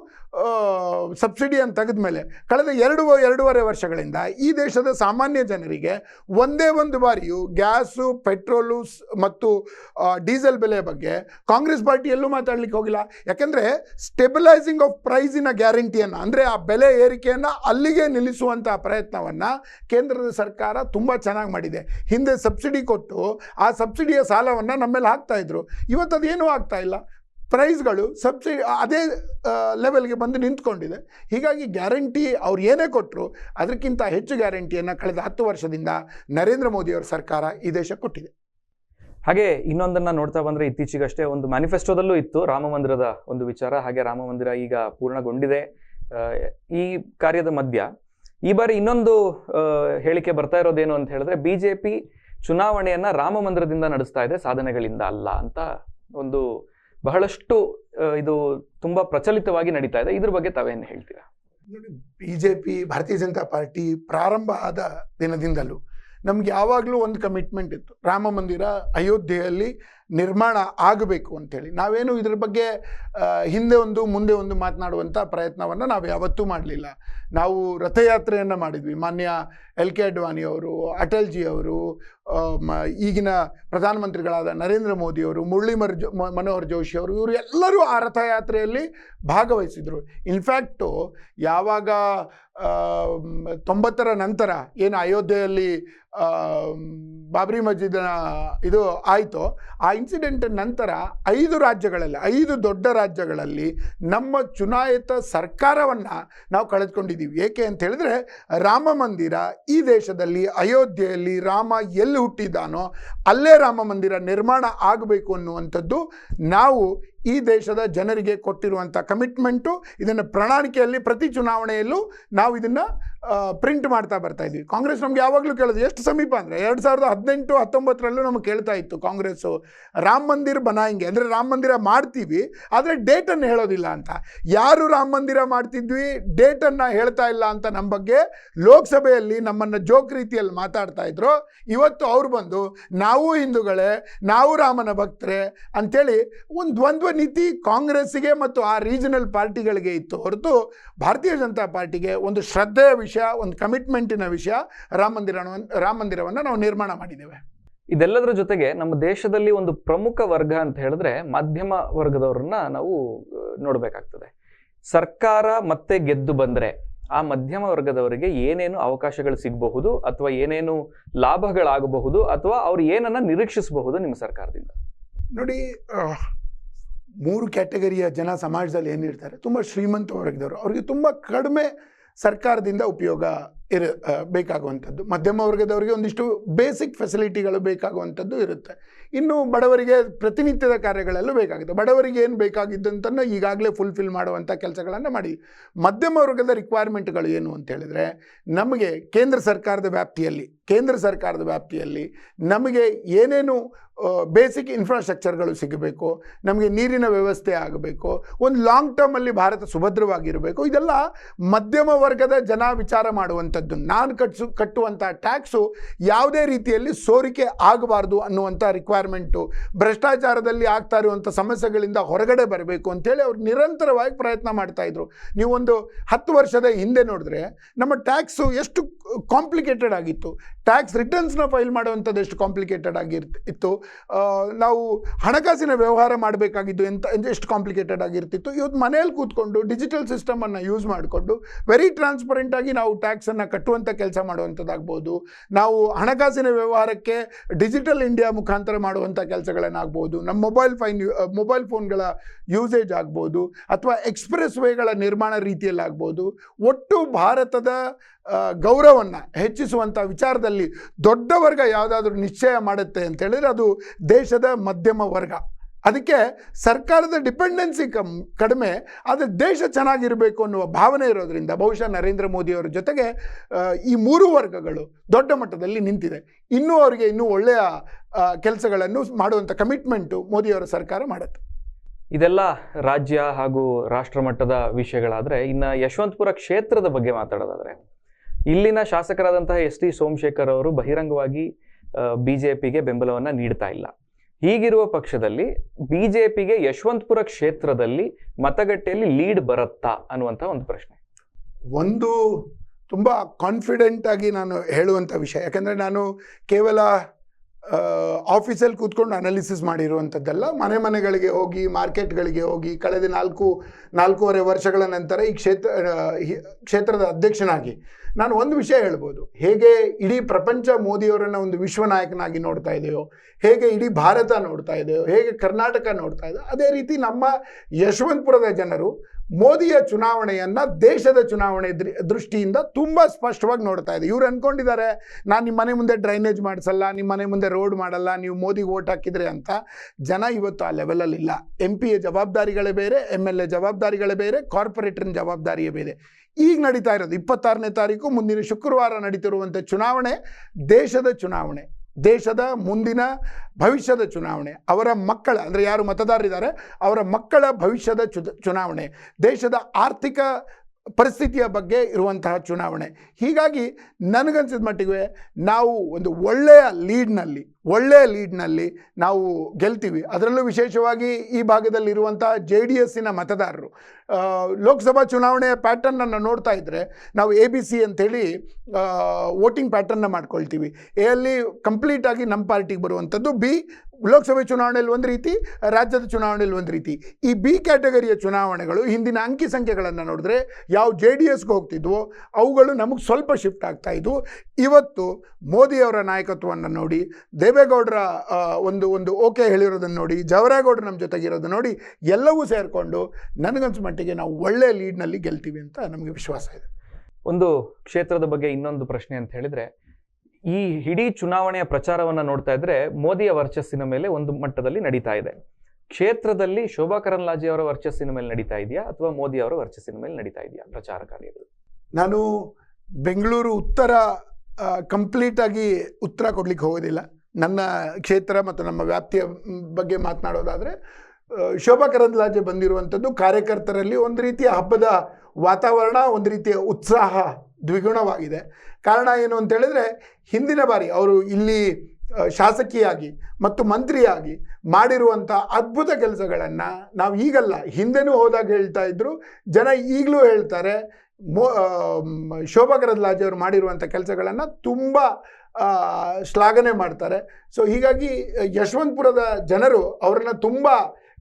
ಸಬ್ಸಿಡಿಯನ್ನು ತೆಗೆದ ಮೇಲೆ ಕಳೆದ ಎರಡು ಎರಡೂವರೆ ವರ್ಷಗಳಿಂದ ಈ ದೇಶದ ಸಾಮಾನ್ಯ ಜನರಿಗೆ ಒಂದೇ ಒಂದು ಬಾರಿಯೂ ಗ್ಯಾಸು, ಪೆಟ್ರೋಲು ಮತ್ತು ಡೀಸೆಲ್ ಬೆಲೆ ಬಗ್ಗೆ ಕಾಂಗ್ರೆಸ್ ಪಾರ್ಟಿ ಎಲ್ಲೂ ಮಾತಾಡಲಿಕ್ಕೆ ಹೋಗಿಲ್ಲ. ಯಾಕೆಂದರೆ ಸ್ಟೆಬಿಲೈಸಿಂಗ್ ಆಫ್ ಪ್ರೈಸಿನ ಗ್ಯಾರಂಟಿಯನ್ನು, ಅಂದರೆ ಆ ಬೆಲೆ ಏರಿಕೆಯನ್ನು ಅಲ್ಲಿಗೆ ನಿಲ್ಲಿಸುವಂಥ ಪ್ರಯತ್ನವನ್ನು ಕೇಂದ್ರದ ಸರ್ಕಾರ ತುಂಬ ಚೆನ್ನಾಗಿ ಮಾಡಿದೆ. ಹಿಂದೆ ಸಬ್ಸಿಡಿ ಕೊಟ್ಟು ಆ ಸಬ್ಸಿಡಿಯ ಸಾಲವನ್ನು ನಮ್ಮೇಲೆ ಹಾಕ್ತಾಯಿದ್ರು ಇವತ್ತು ಅದೇನೂ ಆಗ್ತಾ ಇಲ್ಲ. ಪ್ರೈಸ್ಗಳು ಸಬ್ಸಿಡಿ ಅದೇ ಲೆವೆಲ್ಗೆ ಬಂದು ನಿಂತ್ಕೊಂಡಿದೆ. ಹೀಗಾಗಿ ಗ್ಯಾರಂಟಿ ಅವ್ರು ಏನೇ ಕೊಟ್ಟರು ಅದಕ್ಕಿಂತ ಹೆಚ್ಚು ಗ್ಯಾರಂಟಿಯನ್ನು ಕಳೆದ ಹತ್ತು ವರ್ಷದಿಂದ ನರೇಂದ್ರ ಮೋದಿಯವರ ಸರ್ಕಾರ ಈ ದೇಶಕ್ಕೆ ಕೊಟ್ಟಿದೆ. ಹಾಗೆ ಇನ್ನೊಂದನ್ನ ನೋಡ್ತಾ ಬಂದ್ರೆ ಇತ್ತೀಚೆಗಷ್ಟೇ ಒಂದು ಮ್ಯಾನಿಫೆಸ್ಟೋದಲ್ಲೂ ಇತ್ತು ರಾಮ ಮಂದಿರದ ಒಂದು ವಿಚಾರ. ಹಾಗೆ ರಾಮ ಮಂದಿರ ಈಗ ಪೂರ್ಣಗೊಂಡಿದೆ. ಈ ಕಾರ್ಯದ ಮಧ್ಯ ಈ ಬಾರಿ ಇನ್ನೊಂದು ಹೇಳಿಕೆ ಬರ್ತಾ ಇರೋದೇನು ಅಂತ ಹೇಳಿದ್ರೆ ಬಿಜೆಪಿ ಚುನಾವಣೆಯನ್ನ ರಾಮ ಮಂದಿರದಿಂದ ನಡೆಸ್ತಾ ಇದೆ, ಸಾಧನೆಗಳಿಂದ ಅಲ್ಲ ಅಂತ ಒಂದು ಬಹಳಷ್ಟು ಇದು ತುಂಬಾ ಪ್ರಚಲಿತವಾಗಿ ನಡೀತಾ ಇದೆ. ಇದ್ರ ಬಗ್ಗೆ ತಾವೇನು ಹೇಳ್ತೀರಾ? ನೋಡಿ ಬಿ ಜೆ ಪಿ ಭಾರತೀಯ ಜನತಾ ಪಾರ್ಟಿ ಪ್ರಾರಂಭ ಆದ ದಿನದಿಂದಲೂ ನಮ್ಗೆ ಯಾವಾಗಲೂ ಒಂದು ಕಮಿಟ್ಮೆಂಟ್ ಇತ್ತು. ರಾಮ ಮಂದಿರ ಅಯೋಧ್ಯೆಯಲ್ಲಿ ನಿರ್ಮಾಣ ಆಗಬೇಕು ಅಂಥೇಳಿ. ನಾವೇನು ಇದ್ರ ಬಗ್ಗೆ ಹಿಂದೆ ಒಂದು, ಮುಂದೆ ಒಂದು ಮಾತನಾಡುವಂಥ ಪ್ರಯತ್ನವನ್ನು ನಾವು ಯಾವತ್ತೂ ಮಾಡಲಿಲ್ಲ. ನಾವು ರಥಯಾತ್ರೆಯನ್ನು ಮಾಡಿದ್ವಿ. ಮಾನ್ಯ ಎಲ್ ಕೆ ಅಟಲ್ಜಿ ಅವರು ಈಗಿನ ಪ್ರಧಾನಮಂತ್ರಿಗಳಾದ ನರೇಂದ್ರ ಮೋದಿಯವರು ಮುರಳಿ ಮನೋಹರ್ ಜೋಶಿ ಅವರು, ಇವರು ಎಲ್ಲರೂ ಆ ರಥಯಾತ್ರೆಯಲ್ಲಿ ಭಾಗವಹಿಸಿದರು. ಇನ್ಫ್ಯಾಕ್ಟು ಯಾವಾಗ ತೊಂಬತ್ತರ ನಂತರ ಏನು ಅಯೋಧ್ಯೆಯಲ್ಲಿ ಬಾಬ್ರಿ ಮಸ್ಜಿದ್ನ ಇದು ಆಯಿತು, ಆ ಇನ್ಸಿಡೆಂಟ್ ನಂತರ ಐದು ರಾಜ್ಯಗಳಲ್ಲಿ, ಐದು ದೊಡ್ಡ ರಾಜ್ಯಗಳಲ್ಲಿ ನಮ್ಮ ಚುನಾಯಿತ ಸರ್ಕಾರವನ್ನು ನಾವು ಕಳೆದುಕೊಂಡಿದ್ದೀವಿ. ಏಕೆ ಅಂತ ಹೇಳಿದ್ರೆ, ರಾಮ ಮಂದಿರ ಈ ದೇಶದಲ್ಲಿ ಅಯೋಧ್ಯೆಯಲ್ಲಿ ರಾಮ ಎಲ್ಲಿ ಹುಟ್ಟಿದ್ದಾನೋ ಅಲ್ಲೇ ರಾಮ ಮಂದಿರ ನಿರ್ಮಾಣ ಆಗಬೇಕು ಅನ್ನುವಂಥದ್ದು ನಾವು ಈ ದೇಶದ ಜನರಿಗೆ ಕೊಟ್ಟಿರುವಂಥ ಕಮಿಟ್ಮೆಂಟು ಇದನ್ನು ಪ್ರಣಾಳಿಕೆಯಲ್ಲಿ, ಪ್ರತಿ ಚುನಾವಣೆಯಲ್ಲೂ ನಾವು ಇದನ್ನು ಪ್ರಿಂಟ್ ಮಾಡ್ತಾ ಬರ್ತಾ ಇದ್ವಿ. ಕಾಂಗ್ರೆಸ್ ನಮ್ಗೆ ಯಾವಾಗಲೂ ಕೇಳೋದು, ಎಷ್ಟು ಸಮೀಪ ಅಂದರೆ, ಎರಡು ಸಾವಿರದ ಹದಿನೆಂಟು, ಹತ್ತೊಂಬತ್ತರಲ್ಲೂ ನಮಗೆ ಕೇಳ್ತಾ ಇತ್ತು ಕಾಂಗ್ರೆಸ್ಸು, ರಾಮ ಮಂದಿರ ಬನಾಯಿಂಗೆ ಅಂದರೆ ರಾಮ ಮಂದಿರ ಮಾಡ್ತೀವಿ, ಆದರೆ ಡೇಟನ್ನು ಹೇಳೋದಿಲ್ಲ ಅಂತ. ಯಾರು ರಾಮ ಮಂದಿರ ಮಾಡ್ತಿದ್ವಿ ಡೇಟನ್ನು ಹೇಳ್ತಾ ಇಲ್ಲ ಅಂತ ನಮ್ಮ ಬಗ್ಗೆ ಲೋಕಸಭೆಯಲ್ಲಿ ನಮ್ಮನ್ನು ಜೋಕ್ ರೀತಿಯಲ್ಲಿ ಮಾತಾಡ್ತಾ ಇದ್ರು. ಇವತ್ತು ಅವ್ರು ಬಂದು, ನಾವು ಹಿಂದೂಗಳೇ, ನಾವು ರಾಮನ ಭಕ್ತರೇ ಅಂಥೇಳಿ ಒಂದು ದ್ವಂದ್ವ ನೀತಿ ಕಾಂಗ್ರೆಸ್ಸಿಗೆ ಮತ್ತು ಆ ರೀಜನಲ್ ಪಾರ್ಟಿಗಳಿಗೆ ಇತ್ತು ಹೊರತು ಭಾರತೀಯ ಜನತಾ ಪಾರ್ಟಿಗೆ ಒಂದು ಶ್ರದ್ಧೆಯ ವಿಷಯ ಒಂದು ಕಮಿಟ್ಮೆಂಟಿನ ವಿಷಯ ರಾಮ ಮಂದಿರ ರಾಮ ಮಂದಿರವನ್ನು ನಾವು ನಿರ್ಮಾಣ ಮಾಡಿದ್ದೇವೆ. ಇದೆಲ್ಲದರ ಜೊತೆಗೆ ನಮ್ಮ ದೇಶದಲ್ಲಿ ಒಂದು ಪ್ರಮುಖ ವರ್ಗ ಅಂತ ಹೇಳಿದ್ರೆ ಮಧ್ಯಮ ವರ್ಗದವ್ರನ್ನ ನಾವು ನೋಡಬೇಕಾಗ್ತದೆ. ಸರ್ಕಾರ ಮತ್ತೆ ಗೆದ್ದು ಬಂದರೆ ಆ ಮಧ್ಯಮ ವರ್ಗದವರಿಗೆ ಏನೇನು ಅವಕಾಶಗಳು ಸಿಗಬಹುದು ಅಥವಾ ಏನೇನು ಲಾಭಗಳಾಗಬಹುದು ಅಥವಾ ಅವ್ರು ಏನನ್ನ ನಿರೀಕ್ಷಿಸಬಹುದು ನಿಮ್ಮ ಸರ್ಕಾರದಿಂದ? ನೋಡಿ ಮೂರು ಕ್ಯಾಟಗರಿಯ ಜನ ಸಮಾಜದಲ್ಲಿ ಏನಿರ್ತಾರೆ ತುಂಬ ಶ್ರೀಮಂತ ವರ್ಗದವರು ಅವರಿಗೆ ತುಂಬ ಕಡಿಮೆ ಸರ್ಕಾರದಿಂದ ಉಪಯೋಗ ಇರ ಬೇಕಾಗುವಂಥದ್ದು. ಮಧ್ಯಮ ವರ್ಗದವರಿಗೆ ಒಂದಿಷ್ಟು ಬೇಸಿಕ್ ಫೆಸಿಲಿಟಿಗಳು ಬೇಕಾಗುವಂಥದ್ದು ಇರುತ್ತೆ. ಇನ್ನು ಬಡವರಿಗೆ ಪ್ರತಿನಿತ್ಯದ ಕಾರ್ಯಗಳೆಲ್ಲ ಬೇಕಾಗುತ್ತೆ. ಬಡವರಿಗೆ ಏನು ಬೇಕಾಗಿದ್ದಂತನ್ನು ಈಗಾಗಲೇ ಫುಲ್ಫಿಲ್ ಮಾಡುವಂಥ ಕೆಲಸಗಳನ್ನು ಮಾಡಿ. ಮಧ್ಯಮ ವರ್ಗದ ರಿಕ್ವೈರ್ಮೆಂಟ್ಗಳು ಏನು ಅಂತ ಹೇಳಿದರೆ, ನಮಗೆ ಕೇಂದ್ರ ಸರ್ಕಾರದ ವ್ಯಾಪ್ತಿಯಲ್ಲಿ, ಕೇಂದ್ರ ಸರ್ಕಾರದ ವ್ಯಾಪ್ತಿಯಲ್ಲಿ ನಮಗೆ ಏನೇನು ಬೇಸಿಕ್ ಇನ್ಫ್ರಾಸ್ಟ್ರಕ್ಚರ್ಗಳು ಸಿಗಬೇಕು, ನಮಗೆ ನೀರಿನ ವ್ಯವಸ್ಥೆ ಆಗಬೇಕು, ಒಂದು ಲಾಂಗ್ ಟರ್ಮಲ್ಲಿ ಭಾರತ ಸುಭದ್ರವಾಗಿರಬೇಕು, ಇದೆಲ್ಲ ಮಧ್ಯಮ ವರ್ಗದ ಜನ ವಿಚಾರ ಮಾಡುವಂಥದ್ದು. ನಾನು ಕಟ್ಸು, ಕಟ್ಟುವಂಥ ಟ್ಯಾಕ್ಸು ಯಾವುದೇ ರೀತಿಯಲ್ಲಿ ಸೋರಿಕೆ ಆಗಬಾರ್ದು ಅನ್ನುವಂಥ ರಿಕ್ವೈರ್ಮೆಂಟು ಭ್ರಷ್ಟಾಚಾರದಲ್ಲಿ ಆಗ್ತಾ ಇರುವಂಥ ಸಮಸ್ಯೆಗಳಿಂದ ಹೊರಗಡೆ ಬರಬೇಕು ಅಂತೇಳಿ ಅವ್ರು ನಿರಂತರವಾಗಿ ಪ್ರಯತ್ನ ಮಾಡ್ತಾಯಿದ್ರು ನೀವೊಂದು ಹತ್ತು ವರ್ಷದ ಹಿಂದೆ ನೋಡಿದ್ರೆ ನಮ್ಮ ಟ್ಯಾಕ್ಸು ಎಷ್ಟು ಕಾಂಪ್ಲಿಕೇಟೆಡ್ ಆಗಿತ್ತು. ಟ್ಯಾಕ್ಸ್ ರಿಟರ್ನ್ಸ್ನ ಫೈಲ್ ಮಾಡುವಂಥದ್ದು ಎಷ್ಟು ಕಾಂಪ್ಲಿಕೇಟೆಡ್ ಆಗಿರ್ತ, ಇತ್ತು. ನಾವು ಹಣಕಾಸಿನ ವ್ಯವಹಾರ ಮಾಡಬೇಕಾಗಿದ್ದು ಎಂತ ಎಂತ, ಎಷ್ಟು ಕಾಂಪ್ಲಿಕೇಟೆಡ್ ಆಗಿರ್ತಿತ್ತು. ಇವತ್ತು ಮನೆಯಲ್ಲಿ ಕೂತ್ಕೊಂಡು ಡಿಜಿಟಲ್ ಸಿಸ್ಟಮನ್ನು ಯೂಸ್ ಮಾಡಿಕೊಂಡು ವೆರಿ ಟ್ರಾನ್ಸ್ಪರೆಂಟಾಗಿ ನಾವು ಟ್ಯಾಕ್ಸನ್ನು ಕಟ್ಟುವಂಥ ಕೆಲಸ ಮಾಡುವಂಥದ್ದಾಗ್ಬೋದು. ನಾವು ಹಣಕಾಸಿನ ವ್ಯವಹಾರಕ್ಕೆ ಡಿಜಿಟಲ್ ಇಂಡಿಯಾ ಮುಖಾಂತರ ಮಾಡುವಂಥ ಕೆಲಸಗಳನ್ನಾಗ್ಬೋದು. ನಮ್ಮ ಮೊಬೈಲ್ ಫೈನ್ ಮೊಬೈಲ್ ಫೋನ್ಗಳ ಯೂಸೇಜ್ ಆಗ್ಬೋದು. ಅಥವಾ ಎಕ್ಸ್ಪ್ರೆಸ್ ವೇಗಳ ನಿರ್ಮಾಣ ರೀತಿಯಲ್ಲಾಗ್ಬೋದು. ಒಟ್ಟು ಭಾರತದ ಗೌರವವನ್ನು ಹೆಚ್ಚಿಸುವಂಥ ವಿಚಾರದಲ್ಲಿ ದೊಡ್ಡ ವರ್ಗ ಯಾವುದಾದ್ರೂ ನಿಶ್ಚಯ ಮಾಡುತ್ತೆ ಅಂತ ಹೇಳಿದ್ರೆ ಅದು ದೇಶದ ಮಧ್ಯಮ ವರ್ಗ. ಅದಕ್ಕೆ ಸರ್ಕಾರದ ಡಿಪೆಂಡೆನ್ಸಿ ಕಮ್, ಕಡಿಮೆ, ಆದರೆ ದೇಶ ಚೆನ್ನಾಗಿರಬೇಕು ಅನ್ನುವ ಭಾವನೆ ಇರೋದ್ರಿಂದ ಬಹುಶಃ ನರೇಂದ್ರ ಮೋದಿಯವರ ಜೊತೆಗೆ ಈ ಮೂರು ವರ್ಗಗಳು ದೊಡ್ಡ ಮಟ್ಟದಲ್ಲಿ ನಿಂತಿದೆ. ಇನ್ನೂ ಅವರಿಗೆ ಇನ್ನೂ ಒಳ್ಳೆಯ ಕೆಲಸಗಳನ್ನು ಮಾಡುವಂಥ ಕಮಿಟ್ಮೆಂಟು ಮೋದಿಯವರ ಸರ್ಕಾರ ಮಾಡುತ್ತೆ. ಇದೆಲ್ಲ ರಾಜ್ಯ ಹಾಗೂ ರಾಷ್ಟ್ರ ಮಟ್ಟದ ವಿಷಯಗಳಾದರೆ ಇನ್ನ ಯಶವಂತಪುರ ಕ್ಷೇತ್ರದ ಬಗ್ಗೆ ಮಾತಾಡೋದಾದ್ರೆ ಇಲ್ಲಿನ ಶಾಸಕರಾದಂತಹ ಎಸ್ ಟಿ ಸೋಮಶೇಖರ್ ಅವರು ಬಹಿರಂಗವಾಗಿ ಬಿಜೆಪಿಗೆ ಬೆಂಬಲವನ್ನ ನೀಡ್ತಾ ಇಲ್ಲ. ಹೀಗಿರುವ ಪಕ್ಷದಲ್ಲಿ ಬಿಜೆಪಿಗೆ ಯಶವಂತಪುರ ಕ್ಷೇತ್ರದಲ್ಲಿ ಮತಗಟ್ಟೆಯಲ್ಲಿ ಲೀಡ್ ಬರುತ್ತಾ ಅನ್ನುವಂಥ ಒಂದು ಪ್ರಶ್ನೆ. ಒಂದು ತುಂಬ ಕಾನ್ಫಿಡೆಂಟ್ ಆಗಿ ನಾನು ಹೇಳುವಂಥ ವಿಷಯ. ಯಾಕಂದರೆ ನಾನು ಕೇವಲ ಆಫೀಸಲ್ಲಿ ಕೂತ್ಕೊಂಡು ಅನಾಲಿಸಿಸ್ ಮಾಡಿರುವಂಥದ್ದಲ್ಲ, ಮನೆ ಮನೆಗಳಿಗೆ ಹೋಗಿ ಮಾರ್ಕೆಟ್ಗಳಿಗೆ ಹೋಗಿ, ಕಳೆದ ನಾಲ್ಕು, ನಾಲ್ಕೂವರೆ ವರ್ಷಗಳ ನಂತರ ಈ ಕ್ಷೇತ್ರ ಕ್ಷೇತ್ರದ ಅಧ್ಯಕ್ಷನಾಗಿ ನಾನು ಒಂದು ವಿಷಯ ಹೇಳ್ಬೋದು. ಹೇಗೆ ಇಡೀ ಪ್ರಪಂಚ ಮೋದಿಯವರನ್ನು ಒಂದು ವಿಶ್ವ ನಾಯಕನಾಗಿ ನೋಡ್ತಾ ಇದೆಯೋ, ಹೇಗೆ ಇಡೀ ಭಾರತ ನೋಡ್ತಾ ಇದೆಯೋ, ಹೇಗೆ ಕರ್ನಾಟಕ ನೋಡ್ತಾ ಇದೆಯೋ, ಅದೇ ರೀತಿ ನಮ್ಮ ಯಶವಂತಪುರದ ಜನರು ಮೋದಿಯ ಚುನಾವಣೆಯನ್ನು ದೇಶದ ಚುನಾವಣೆ ದೃಷ್ಟಿಯಿಂದ ತುಂಬ ಸ್ಪಷ್ಟವಾಗಿ ನೋಡ್ತಾ ಇದೆ. ಇವ್ರು ಅಂದ್ಕೊಂಡಿದ್ದಾರೆ ನಾನು ನಿಮ್ಮ ಮನೆ ಮುಂದೆ ಡ್ರೈನೇಜ್ ಮಾಡಿಸಲ್ಲ ನಿಮ್ಮ ಮನೆ ಮುಂದೆ ರೋಡ್ ಮಾಡಲ್ಲ, ನೀವು ಮೋದಿಗೆ ಓಟ್ ಹಾಕಿದ್ರೆ ಅಂತ. ಜನ ಇವತ್ತು ಆ ಲೆವೆಲಲ್ಲಿ ಇಲ್ಲ. ಎಂ ಎ ಜವಾಬ್ದಾರಿಗಳೇ ಬೇರೆ ಎಂ ಎಲ್ ಎ ಜವಾಬ್ದಾರಿಗಳೇ ಬೇರೆ ಕಾರ್ಪೊರೇಟರ್ನ ಜವಾಬ್ದಾರಿಯೇ ಬೇರೆ. ಈಗ ನಡೀತಾ ಇರೋದು, ಇಪ್ಪತ್ತಾರನೇ ತಾರೀಕು, ಮುಂದಿನ ಶುಕ್ರವಾರ ನಡೀತಿರುವಂಥ ಚುನಾವಣೆ, ದೇಶದ ಚುನಾವಣೆ. ದೇಶದ ಮುಂದಿನ ಭವಿಷ್ಯದ ಚುನಾವಣೆ, ಅವರ ಮಕ್ಕಳ, ಅಂದರೆ ಯಾರು ಮತದಾರರಿದ್ದಾರೆ ಅವರ ಮಕ್ಕಳ ಭವಿಷ್ಯದ ಚು, ಚುನಾವಣೆ, ದೇಶದ ಆರ್ಥಿಕ ಪರಿಸ್ಥಿತಿಯ ಬಗ್ಗೆ ಇರುವಂತಹ ಚುನಾವಣೆ. ಹೀಗಾಗಿ ನನಗನ್ಸಿದ ಮಟ್ಟಿಗೆ ನಾವು ಒಂದು ಒಳ್ಳೆಯ ಲೀಡ್ನಲ್ಲಿ ಒಳ್ಳೆಯ ಲೀಡ್ನಲ್ಲಿ ನಾವು ಗೆಲ್ತೀವಿ. ಅದರಲ್ಲೂ ವಿಶೇಷವಾಗಿ ಈ ಭಾಗದಲ್ಲಿರುವಂಥ ಜೆ ಡಿ ಎಸ್ಸಿನ ಮತದಾರರು. ಲೋಕಸಭಾ ಚುನಾವಣೆಯ ಪ್ಯಾಟರ್ನನ್ನು ನೋಡ್ತಾ ಇದ್ದರೆ ನಾವು ಎ ಬಿ ಸಿ ಅಂಥೇಳಿ ವೋಟಿಂಗ್ ಪ್ಯಾಟರ್ನ ಮಾಡ್ಕೊಳ್ತೀವಿ. ಎ ಅಲ್ಲಿ ಕಂಪ್ಲೀಟಾಗಿ ನಮ್ಮ ಪಾರ್ಟಿಗೆ ಬರುವಂಥದ್ದು ಬಿ ಲೋಕಸಭೆ ಚುನಾವಣೆಯಲ್ಲಿ ಒಂದು ರೀತಿ, ರಾಜ್ಯದ ಚುನಾವಣೆಯಲ್ಲಿ ಒಂದು ರೀತಿ. ಈ ಬಿ ಕ್ಯಾಟಗರಿಯ ಚುನಾವಣೆಗಳು ಹಿಂದಿನ ಅಂಕಿ ಸಂಖ್ಯೆಗಳನ್ನು ನೋಡಿದ್ರೆ ಯಾವ ಜೆ ಡಿ ಎಸ್ಗೆ ಹೋಗ್ತಿದ್ವೋ ಅವುಗಳು ನಮಗೆ ಸ್ವಲ್ಪ ಶಿಫ್ಟ್ ಆಗ್ತಾ ಇದ್ವು. ಇವತ್ತು ಮೋದಿಯವರ ನಾಯಕತ್ವವನ್ನು ನೋಡಿ ದೇವೇಗೌಡರ ಒಂದು ಒಂದು ಓಕೆ ಹೇಳಿರೋದನ್ನು ನೋಡಿ ಜವರೇಗೌಡರು ನಮ್ಮ ಜೊತೆಗಿರೋದನ್ನು ನೋಡಿ ಎಲ್ಲವೂ ಸೇರಿಕೊಂಡು ನನಗನ್ಸ ಮಟ್ಟಿಗೆ ನಾವು ಒಳ್ಳೆ ಲೀಡ್ನಲ್ಲಿ ಗೆಲ್ತೀವಿ ಅಂತ ನಮಗೆ ವಿಶ್ವಾಸ ಇದೆ. ಒಂದು ಕ್ಷೇತ್ರದ ಬಗ್ಗೆ ಇನ್ನೊಂದು ಪ್ರಶ್ನೆ ಅಂತ ಹೇಳಿದ್ರೆ ಈ ಇಡೀ ಚುನಾವಣೆಯ ಪ್ರಚಾರವನ್ನು ನೋಡ್ತಾ ಇದ್ರೆ ಮೋದಿಯ ವರ್ಚಸ್ಸಿನ ಮೇಲೆ ಒಂದು ಮಟ್ಟದಲ್ಲಿ ನಡೀತಾ ಇದೆ. ಕ್ಷೇತ್ರದಲ್ಲಿ ಶೋಭಾ ಕರಂದ್ಲಾಜೆ ಅವರ ವರ್ಚಸ್ಸಿನ ಮೇಲೆ ನಡೀತಾ ಇದೆಯಾ ಅಥವಾ ಮೋದಿ ಅವರ ವರ್ಚಸ್ಸಿನ ಮೇಲೆ ನಡೀತಾ ಇದೆಯಾ ಪ್ರಚಾರ ಕಾರ್ಯಗಳು? ನಾನು ಬೆಂಗಳೂರು ಉತ್ತರ ಕಂಪ್ಲೀಟಾಗಿ ಉತ್ತರ ಕೊಡ್ಲಿಕ್ಕೆ ಹೋಗೋದಿಲ್ಲ. ನನ್ನ ಕ್ಷೇತ್ರ ಮತ್ತು ನಮ್ಮ ವ್ಯಾಪ್ತಿಯ ಬಗ್ಗೆ ಮಾತನಾಡೋದಾದರೆ ಶೋಭಾ ಕರಂದ್ಲಾಜೆ ಬಂದಿರುವಂಥದ್ದು ಕಾರ್ಯಕರ್ತರಲ್ಲಿ ಒಂದು ರೀತಿಯ ಹಬ್ಬದ ವಾತಾವರಣ, ಒಂದು ರೀತಿಯ ಉತ್ಸಾಹ ದ್ವಿಗುಣವಾಗಿದೆ. ಕಾರಣ ಏನು ಅಂತ ಹೇಳಿದ್ರೆ ಹಿಂದಿನ ಬಾರಿ ಅವರು ಇಲ್ಲಿ ಶಾಸಕಿಯಾಗಿ ಮತ್ತು ಮಂತ್ರಿಯಾಗಿ ಮಾಡಿರುವಂಥ ಅದ್ಭುತ ಕೆಲಸಗಳನ್ನು ನಾವು ಈಗಲ್ಲ, ಹಿಂದೆನೂ ಹೋದಾಗ ಹೇಳ್ತಾ ಇದ್ದರು ಜನ ಈಗಲೂ ಹೇಳ್ತಾರೆ ಶೋಭಾ ಕರಂದ್ಲಾಜೆ ಅವರು ಮಾಡಿರುವಂಥ ಕೆಲಸಗಳನ್ನು ತುಂಬ ಶ್ಲಾಘನೆ ಮಾಡ್ತಾರೆ. ಸೊ, ಹೀಗಾಗಿ, ಯಶವಂತಪುರದ ಜನರು ಅವರನ್ನು ತುಂಬ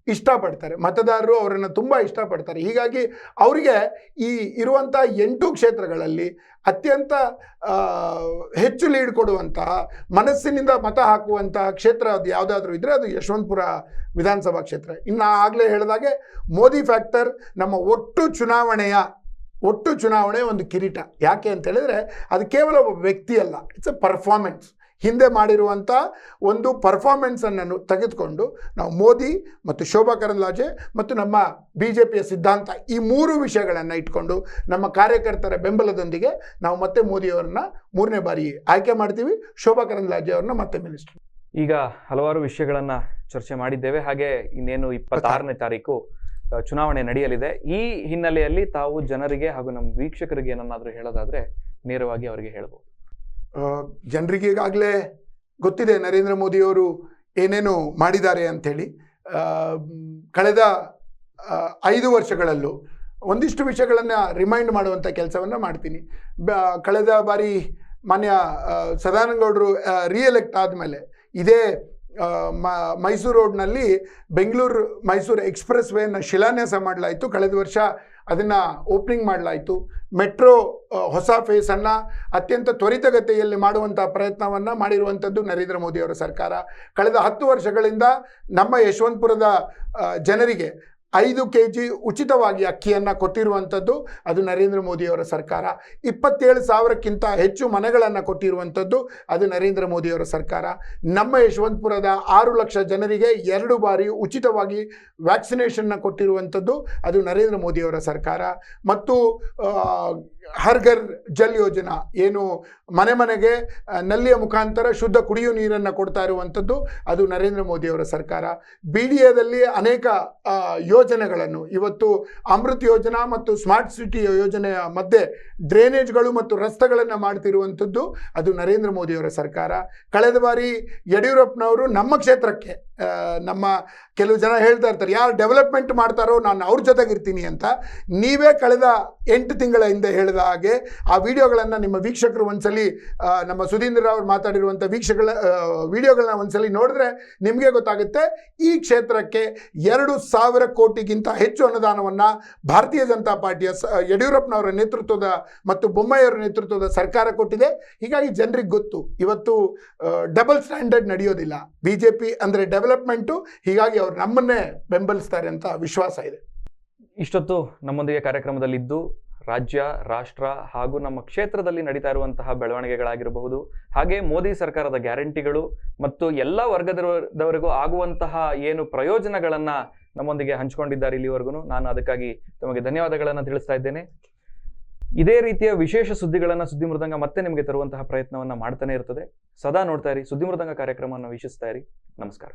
ಇಷ್ಟಪಡ್ತಾರೆ. ಮತದಾರರು ಅವರನ್ನು ತುಂಬ ಇಷ್ಟಪಡ್ತಾರೆ. ಹೀಗಾಗಿ ಅವರಿಗೆ ಈ ಇರುವಂಥ ಎಂಟು ಕ್ಷೇತ್ರಗಳಲ್ಲಿ ಅತ್ಯಂತ ಹೆಚ್ಚು ಲೀಡ್ ಕೊಡುವಂತಹ, ಮನಸ್ಸಿನಿಂದ ಮತ ಹಾಕುವಂತಹ ಕ್ಷೇತ್ರ ಅದು ಯಾವುದಾದ್ರೂ ಇದ್ದರೆ ಅದು ಯಶವಂತಪುರ ವಿಧಾನಸಭಾ ಕ್ಷೇತ್ರ. ಇನ್ನು ಆಗಲೇ ಹೇಳಿದಾಗೆ ಮೋದಿ ಫ್ಯಾಕ್ಟರ್ ನಮ್ಮ ಒಟ್ಟು ಚುನಾವಣೆಯ ಒಟ್ಟು ಚುನಾವಣೆ ಒಂದು ಕಿರೀಟ. ಯಾಕೆ ಅಂತ ಹೇಳಿದ್ರೆ ಅದು ಕೇವಲ ಒಬ್ಬ ವ್ಯಕ್ತಿ ಅಲ್ಲ. ಇಟ್ಸ್ ಅ ಪರ್ಫಾರ್ಮೆನ್ಸ್ ಹಿಂದೆ ಮಾಡಿರುವಂಥ ಒಂದು ಪರ್ಫಾರ್ಮೆನ್ಸನ್ನು ತೆಗೆದುಕೊಂಡು ನಾವು ಮೋದಿ ಮತ್ತು ಶೋಭಾ ಕರಂದ್ಲಾಜೆ ಮತ್ತು ನಮ್ಮ ಬಿ ಜೆ ಪಿಯ ಸಿದ್ಧಾಂತ ಈ ಮೂರು ವಿಷಯಗಳನ್ನು ಇಟ್ಕೊಂಡು ನಮ್ಮ ಕಾರ್ಯಕರ್ತರ ಬೆಂಬಲದೊಂದಿಗೆ ನಾವು ಮತ್ತೆ ಮೋದಿಯವರನ್ನ ಮೂರನೇ ಬಾರಿ ಆಯ್ಕೆ ಮಾಡ್ತೀವಿ. ಶೋಭಾ ಕರಂದ್ಲಾಜೆ ಅವ್ರನ್ನ ಮತ್ತೆ ಮಿನಿಸ್ಟರ್ ಈಗ ಹಲವಾರು ವಿಷಯಗಳನ್ನು ಚರ್ಚೆ ಮಾಡಿದ್ದೇವೆ. ಹಾಗೆ ಇನ್ನೇನು ಇಪ್ಪತ್ತಾರನೇ ತಾರೀಕು ಚುನಾವಣೆ ನಡೆಯಲಿದೆ. ಈ ಹಿನ್ನೆಲೆಯಲ್ಲಿ ತಾವು ಜನರಿಗೆ ಹಾಗೂ ನಮ್ಮ ವೀಕ್ಷಕರಿಗೆ ಏನನ್ನಾದರೂ ಹೇಳೋದಾದ್ರೆ ನೇರವಾಗಿ ಅವರಿಗೆ ಹೇಳ್ಬೋದು. ಜನರಿಗೆ ಈಗಾಗಲೇ ಗೊತ್ತಿದೆ ನರೇಂದ್ರ ಮೋದಿಯವರು ಏನೇನು ಮಾಡಿದ್ದಾರೆ ಅಂಥೇಳಿ. ಕಳೆದ ಐದು ವರ್ಷಗಳಲ್ಲೂ ಒಂದಿಷ್ಟು ವಿಷಯಗಳನ್ನು ರಿಮೈಂಡ್ ಮಾಡುವಂಥ ಕೆಲಸವನ್ನು ಮಾಡ್ತೀನಿ. ಬ, ಕಳೆದ ಬಾರಿ ಮಾನ್ಯ ಸದಾನಂದಗೌಡರು ರೀಎಲೆಕ್ಟ್ ಆದಮೇಲೆ ಇದೇ ಮೈಸೂರು ರೋಡ್ನಲ್ಲಿ ಬೆಂಗಳೂರು ಮೈಸೂರು ಎಕ್ಸ್ಪ್ರೆಸ್ ವೇನ ಶಿಲಾನ್ಯಾಸ ಮಾಡಲಾಯಿತು. ಕಳೆದ ವರ್ಷ ಅದನ್ನು ಓಪನಿಂಗ್ ಮಾಡಲಾಯಿತು. ಮೆಟ್ರೋ ಹೊಸ ಫೇಸನ್ನು ಅತ್ಯಂತ ತ್ವರಿತಗತಿಯಲ್ಲಿ ಮಾಡುವಂಥ ಪ್ರಯತ್ನವನ್ನು ಮಾಡಿರುವಂಥದ್ದು ನರೇಂದ್ರ ಮೋದಿಯವರ ಸರ್ಕಾರ. ಕಳೆದ ಹತ್ತು ವರ್ಷಗಳಿಂದ ನಮ್ಮ ಯಶವಂತಪುರದ ಜನರಿಗೆ ಐದು ಕೆ ಜಿ ಉಚಿತವಾಗಿ ಅಕ್ಕಿಯನ್ನು ಕೊಟ್ಟಿರುವಂಥದ್ದು ಅದು ನರೇಂದ್ರ ಮೋದಿಯವರ ಸರ್ಕಾರ. ಇಪ್ಪತ್ತೇಳು ಸಾವಿರಕ್ಕಿಂತ ಹೆಚ್ಚು ಮನೆಗಳನ್ನು ಕೊಟ್ಟಿರುವಂಥದ್ದು ಅದು ನರೇಂದ್ರ ಮೋದಿಯವರ ಸರ್ಕಾರ. ನಮ್ಮ ಯಶವಂತಪುರದ ಆರು ಲಕ್ಷ ಜನರಿಗೆ ಎರಡು ಬಾರಿ ಉಚಿತವಾಗಿ ವ್ಯಾಕ್ಸಿನೇಷನ್ನ ಕೊಟ್ಟಿರುವಂಥದ್ದು ಅದು ನರೇಂದ್ರ ಮೋದಿಯವರ ಸರ್ಕಾರ. ಮತ್ತು ಹರ್ ಘರ್ ಜಲ್ ಯೋಜನಾ ಏನು ಮನೆ ಮನೆಗೆ ನಲ್ಲಿಯ ಮುಖಾಂತರ ಶುದ್ಧ ಕುಡಿಯುವ ನೀರನ್ನು ಕೊಡ್ತಾ ಇರುವಂಥದ್ದು ಅದು ನರೇಂದ್ರ ಮೋದಿಯವರ ಸರ್ಕಾರ. ಬಿ ಡಿ ಎದಲ್ಲಿ ಅನೇಕ ಯೋಜನೆಗಳನ್ನು ಇವತ್ತು ಅಮೃತ್ ಯೋಜನಾ ಮತ್ತು ಸ್ಮಾರ್ಟ್ ಸಿಟಿ ಯೋಜನೆಯ ಮಧ್ಯೆ ಡ್ರೈನೇಜ್ಗಳು ಮತ್ತು ರಸ್ತೆಗಳನ್ನು ಮಾಡ್ತಿರುವಂಥದ್ದು ಅದು ನರೇಂದ್ರ ಮೋದಿಯವರ ಸರ್ಕಾರ. ಕಳೆದ ಬಾರಿ ಯಡಿಯೂರಪ್ಪನವರು ನಮ್ಮ ಕ್ಷೇತ್ರಕ್ಕೆ ನಮ್ಮ ಕೆಲವು ಜನ ಹೇಳ್ತಾ ಇರ್ತಾರೆ, ಯಾರು ಡೆವಲಪ್ಮೆಂಟ್ ಮಾಡ್ತಾರೋ ನಾನು ಅವ್ರ ಜೊತೆಗಿರ್ತೀನಿ ಅಂತ. ನೀವೇ ಕಳೆದ ಎಂಟು ತಿಂಗಳ ಹಿಂದೆ ಹೇಳಿದ ಹಾಗೆ ಆ ವಿಡಿಯೋಗಳನ್ನು ನಿಮ್ಮ ವೀಕ್ಷಕರು ಒಂದ್ಸಲಿ ನಮ್ಮ ಸುಧೀಂದ್ರ ಅವ್ರು ಮಾತಾಡಿರುವಂಥ ವೀಕ್ಷಕಗಳ ವಿಡಿಯೋಗಳನ್ನ ಒಂದ್ಸಲಿ ನೋಡಿದ್ರೆ ನಿಮಗೆ ಗೊತ್ತಾಗುತ್ತೆ, ಈ ಕ್ಷೇತ್ರಕ್ಕೆ ಎರಡು ಸಾವಿರ ಕೋಟಿಗಿಂತ ಹೆಚ್ಚು ಅನುದಾನವನ್ನು ಭಾರತೀಯ ಜನತಾ ಪಾರ್ಟಿಯ ಸ, ಯಡಿಯೂರಪ್ಪನವರ ನೇತೃತ್ವದ ಮತ್ತು ಬೊಮ್ಮಾಯಿಯವರ ನೇತೃತ್ವದ ಸರ್ಕಾರ ಕೊಟ್ಟಿದೆ. ಹೀಗಾಗಿ ಜನರಿಗೆ ಗೊತ್ತು, ಇವತ್ತು ಡಬಲ್ ಸ್ಟ್ಯಾಂಡರ್ಡ್ ನಡೆಯೋದಿಲ್ಲ. ಬಿ ಜೆ ಪಿ ಅಂದರೆ ಡೆವಲಪ್ಮೆಂಟು ಹೀಗಾಗಿ ಅವರು ನಮ್ಮನ್ನೇ ಬೆಂಬಲಿಸ್ತಾರೆ ಅಂತ ವಿಶ್ವಾಸ ಇದೆ. ಇಷ್ಟೊತ್ತು ನಮ್ಮೊಂದಿಗೆ ಕಾರ್ಯಕ್ರಮದಲ್ಲಿದ್ದು ರಾಜ್ಯ, ರಾಷ್ಟ್ರ ಹಾಗೂ ನಮ್ಮ ಕ್ಷೇತ್ರದಲ್ಲಿ ನಡೀತಾ ಇರುವಂತಹ ಬೆಳವಣಿಗೆಗಳಾಗಿರಬಹುದು. ಹಾಗೆ ಮೋದಿ ಸರ್ಕಾರದ ಗ್ಯಾರಂಟಿಗಳು ಮತ್ತು ಎಲ್ಲ ವರ್ಗದವರೆಗೂ ಆಗುವಂತಹ ಏನು ಪ್ರಯೋಜನಗಳನ್ನು ನಮ್ಮೊಂದಿಗೆ ಹಂಚಿಕೊಂಡಿದ್ದಾರೆ ಇಲ್ಲಿವರೆಗೂ ನಾನು ಅದಕ್ಕಾಗಿ ತಮಗೆ ಧನ್ಯವಾದಗಳನ್ನು ತಿಳಿಸ್ತಾ ಇದ್ದೇನೆ. ಇದೇ ರೀತಿಯ ವಿಶೇಷ ಸುದ್ದಿಗಳನ್ನು ಸುದ್ದಿ ಮೃದಂಗ ಮತ್ತೆ ನಿಮಗೆ ತರುವಂತಹ ಪ್ರಯತ್ನವನ್ನ ಮಾಡ್ತಾನೆ ಇರ್ತದೆ. ಸದಾ ನೋಡ್ತಾ ಇರಿ ಸುದ್ದಿ ಮೃದಂಗ ಕಾರ್ಯಕ್ರಮವನ್ನು ವೀಕ್ಷಿಸ್ತಾ ಇರಿ. ನಮಸ್ಕಾರ.